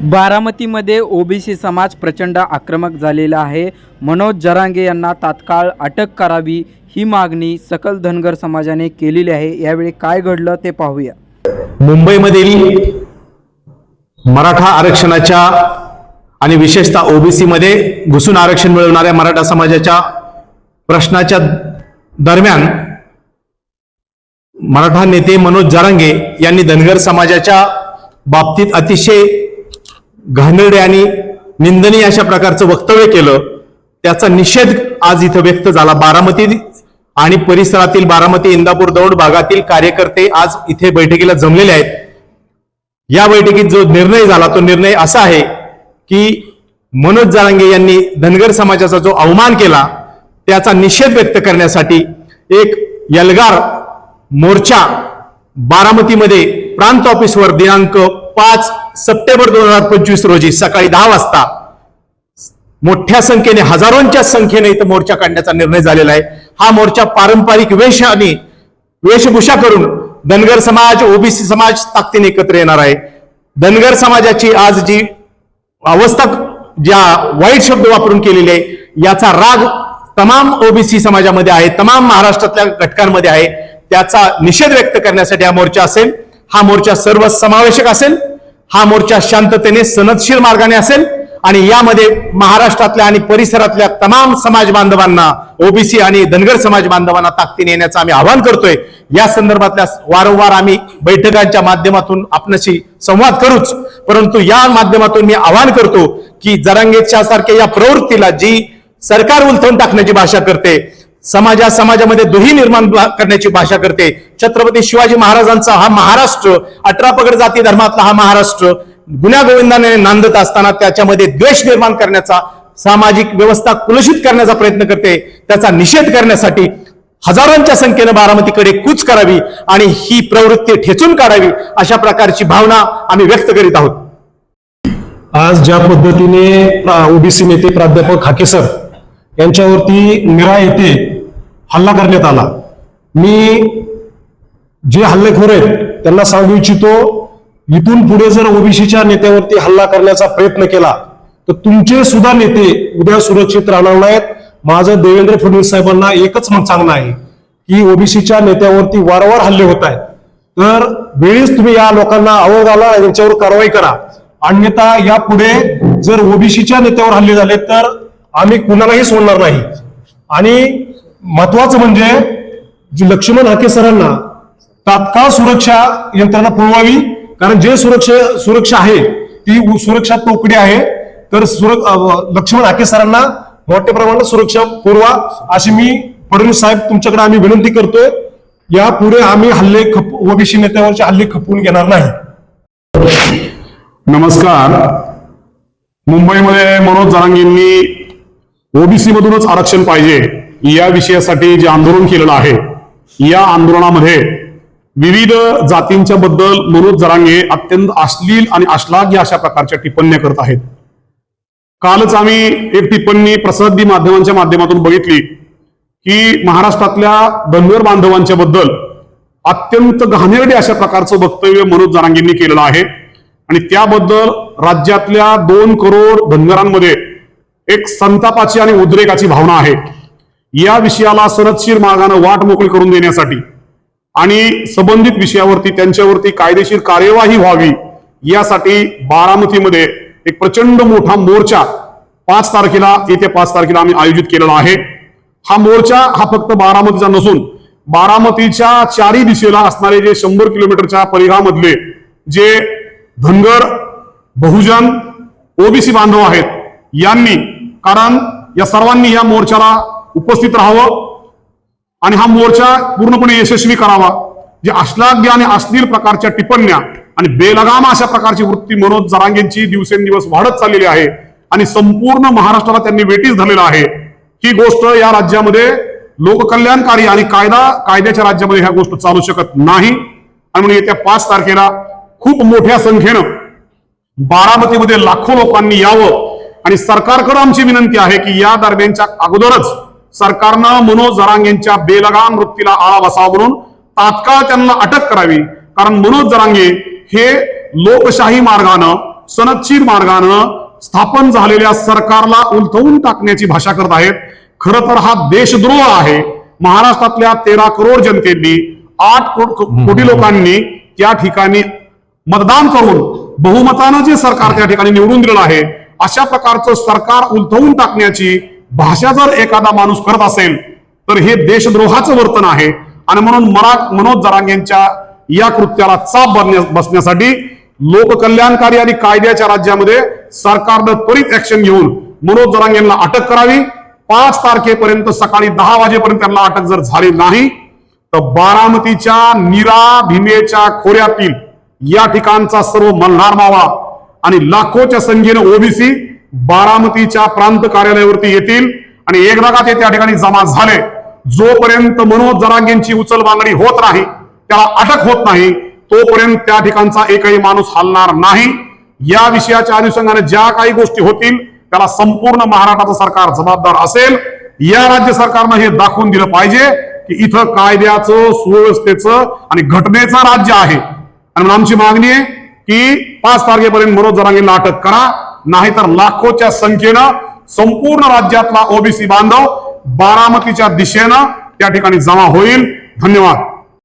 बारामतीमध्ये OBC समाज प्रचंड आक्रमक झालेला आहे. मनोज जरांगे यांना तात्काळ अटक करावी ही मागणी सकल धनगर समाजाने केलेली आहे. यावेळी काय घडलं ते पाहूया. मुंबईमधील मराठा आरक्षणाच्या आणि विशेषतः ओबीसीमध्ये घुसून आरक्षण मिळवणाऱ्या मराठा समाजाच्या प्रश्नाच्या दरम्यान मराठा नेते मनोज जरांगे यांनी धनगर समाजाच्या बाबतीत अतिशय घाणेरडे आणि निंदनीय अशा प्रकारचं वक्तव्य केलं त्याचा निषेध आज इथं व्यक्त झाला. बारामती आणि परिसरातील बारामती इंदापूर दौड भागातील कार्यकर्ते आज इथे बैठकीला जमलेले आहेत. या बैठकीत जो निर्णय झाला तो निर्णय असा आहे की मनोज जारांगे यांनी धनगर समाजाचा जो अवमान केला त्याचा निषेध व्यक्त करण्यासाठी एक यलगार मोर्चा बारामतीमध्ये प्रांत ऑफिसवर दिनांक पाच सप्टेंबर दोन हजार पंचवीस रोजी सकाळी दहा वाजता मोठ्या संख्येने हजारोंच्या संख्येने इथं मोर्चा काढण्याचा निर्णय झालेला आहे. हा मोर्चा पारंपरिक वेश आणि वेशभूषा करून धनगर समाज ओबीसी समाज ताकदीने एकत्र येणार आहे. धनगर समाजाची आज जी अवस्था ज्या वाईट शब्द वापरून केलेली आहे याचा राग तमाम ओबीसी समाजामध्ये आहे तमाम महाराष्ट्रातल्या घटकांमध्ये आहे. त्याचा निषेध व्यक्त करण्यासाठी हा मोर्चा असेल. हा मोर्चा सर्व समावेशक असेल. हा मोर्चा शांततेने सनदशील मार्गाने असेल आणि यामध्ये महाराष्ट्रातल्या आणि परिसरातल्या तमाम समाज बांधवांना ओबीसी आणि धनगर समाज बांधवांना ताकदीने येण्याचं आम्ही आवाहन करतोय. या संदर्भातल्या वारंवार आम्ही बैठकांच्या माध्यमातून आपणाशी संवाद करूच. परंतु या माध्यमातून मी आवाहन करतो की जरांगेच्या सारख्या या प्रवृत्तीला जी सरकार उलथवून टाकण्याची भाषा करते समाजा समाजामध्ये दुही निर्माण करण्याची भाषा करते. छत्रपती शिवाजी महाराजांचा हा महाराष्ट्र अठरा पगड जाती धर्मातला हा महाराष्ट्र गुन्ह्या गोविंदाने नांदत असताना त्याच्यामध्ये द्वेष निर्माण करण्याचा सामाजिक व्यवस्था कुलषित करण्याचा प्रयत्न करते. त्याचा निषेध करण्यासाठी हजारोंच्या संख्येनं बारामतीकडे कूच करावी आणि ही प्रवृत्ती ठेचून काढावी अशा प्रकारची भावना आम्ही व्यक्त करीत आहोत. आज ज्या पद्धतीने ओबीसी नेते प्राध्यापक खाके सर यांच्यावरती निरा येथे हल्ला करण्यात आला. मी जे हल्लेखोर आहेत त्यांना सांगू इच्छितो इथून पुढे जर ओबीसीच्या नेत्यावरती हल्ला करण्याचा प्रयत्न केला तर तुमचे सुद्धा नेते उद्या सुरक्षित राहणार नाहीत. माझं देवेंद्र फडणवीस साहेबांना एकच सांगणं आहे की ओबीसीच्या नेत्यावरती वारंवार हल्ले होत आहेत. तर वेळीच तुम्ही या लोकांना आवड आला यांच्यावर कारवाई करा. अन्यथा यापुढे जर ओबीसीच्या नेत्यावर हल्ले झाले तर आम्ही कुणालाही सोडणार नाही. आणि महत्वाचं म्हणजे जी लक्ष्मण हाके सरांना तात्काळ सुरक्षा यंत्रणा पुरवावी कारण जे सुरक्षा सुरक्षा आहे ती सुरक्षा तोकडी आहे तर सुर लक्ष्मण हाके सरांना मोठ्या प्रमाणात सुरक्षा पुरवा अशी मी फडणवीस साहेब तुमच्याकडे आम्ही विनंती करतोय. यापुढे आम्ही हल्ले खप ओबीसी नेत्यावरचे हल्ले खपवून घेणार नाही. नमस्कार. मुंबईमध्ये मनोज जरांगींनी ओबीसी मधूनच आरक्षण पाहिजे या विषयासाठी जे आंदोलन केलेलं आहे या आंदोलनामध्ये विविध जातींच्या बद्दल मनोज जरांगे अत्यंत अश्लील आणि अश्लाघ्य अशा प्रकारच्या टिप्पण्या करत आहेत. कालच आम्ही एक टिप्पणी प्रसिद्धी माध्यमांच्या माध्यमातून बघितली की महाराष्ट्रातल्या धनगर बांधवांच्या बद्दल अत्यंत घाणेरडे अशा प्रकारचं वक्तव्य मनोज जरांगेंनी केलेलं आहे आणि त्याबद्दल राज्यातल्या दोन करोड धनगरांमध्ये एक संतापाची आणि उद्रेकाची भावना आहे. या विषयाला सनदशीर मार्गानं वाट मोकळी करून देण्यासाठी आणि संबंधित विषयावरती त्यांच्यावरती कायदेशीर कार्यवाही व्हावी यासाठी बारामतीमध्ये एक प्रचंड मोठा मोर्चा पाच तारखेला येत्या पाच तारखेला आम्ही आयोजित केलेला आहे. हा मोर्चा हा फक्त बारामतीचा नसून बारामतीच्या चारही दिशेला असणारे जे शंभर किलोमीटरच्या परिघामधले जे धनगर बहुजन ओबीसी बांधव आहेत यांनी कारण या सर्वांनी या मोर्चाला उपस्थित राहावं आणि हा मोर्चा पूर्णपणे यशस्वी करावा. जे अश्लाघ्य आणि अश्लील प्रकारच्या टिप्पण्या आणि बेलगाम अशा प्रकारची वृत्ती मनोज जरांगेंची दिवसेंदिवस वाढत चाललेली आहे आणि संपूर्ण महाराष्ट्राला त्यांनी वेटीस धरलेला आहे. ही गोष्ट या राज्यामध्ये लोककल्याणकारी आणि कायदा कायद्याच्या राज्यामध्ये ह्या गोष्ट चालू शकत नाही. आणि म्हणून येत्या पाच तारखेला खूप मोठ्या संख्येनं बारामतीमध्ये लाखो लोकांनी यावं आणि सरकारकडे आमची विनंती आहे की या दरम्यानच्या अगोदरच सरकारनं मनोज जरांगेंच्या बेलगाम वृत्तीला आळा बसावा म्हणून तात्काळ त्यांना अटक करावी. कारण मनोज जरांगे हे लोकशाही मार्गानं सनदशीर मार्गानं स्थापन झालेल्या सरकारला उलथवून टाकण्याची भाषा करत आहेत. खर तर हा देशद्रोह आहे. महाराष्ट्रातल्या तेरा करोड जनतेनी आठ कोटी लोकांनी त्या ठिकाणी मतदान करून बहुमतानं जे सरकार त्या ठिकाणी निवडून दिलेलं आहे अशा प्रकारचं सरकार उलथवून टाकण्याची भाषा जर एखादा माणूस करत असेल तर हे देशद्रोहाचं वर्तन आहे. आणि म्हणून मरा मनोज जरांगेंच्या या कृत्याला चाप बसण्या- बसण्यासाठी लोककल्याणकारी आणि कायद्याच्या राज्यामध्ये सरकारनं त्वरित ऍक्शन घेऊन मनोज जरांगेंना अटक करावी. पाच तारखेपर्यंत सकाळी दहा वाजेपर्यंत त्यांना अटक जर झाली नाही तर बारामतीच्या निरा भीमेच्या खोऱ्यातील या ठिकाणचा सर्व मल्हार मावा आणि लाखोच्या संख्येनं ओबीसी बारामतीच्या प्रांत कार्यालयावरती येतील आणि एकदा का ते त्या ठिकाणी जमा झाले. जोपर्यंत मनोज जरांगेंची उचल मागणी होत नाही त्याला अटक होत नाही तोपर्यंत त्या ठिकाणचा एकही माणूस हलणार नाही. या विषयाच्या अनुषंगाने ज्या काही गोष्टी होतील त्याला संपूर्ण महाराष्ट्राचं सरकार जबाबदार असेल. या राज्य सरकारनं हे दाखवून दिलं पाहिजे की इथं कायद्याचं सुव्यवस्थेचं आणि घटनेचं राज्य आहे. आणि म्हणून आमची मागणी आहे की पाच तारखेपर्यंत मनोज जरांगेंना अटक करा. नाहीतर लाखोच्या संख्येनं संपूर्ण राज्यातला ओबीसी बांधव बारामतीच्या दिशेनं त्या ठिकाणी जमा होईल. धन्यवाद.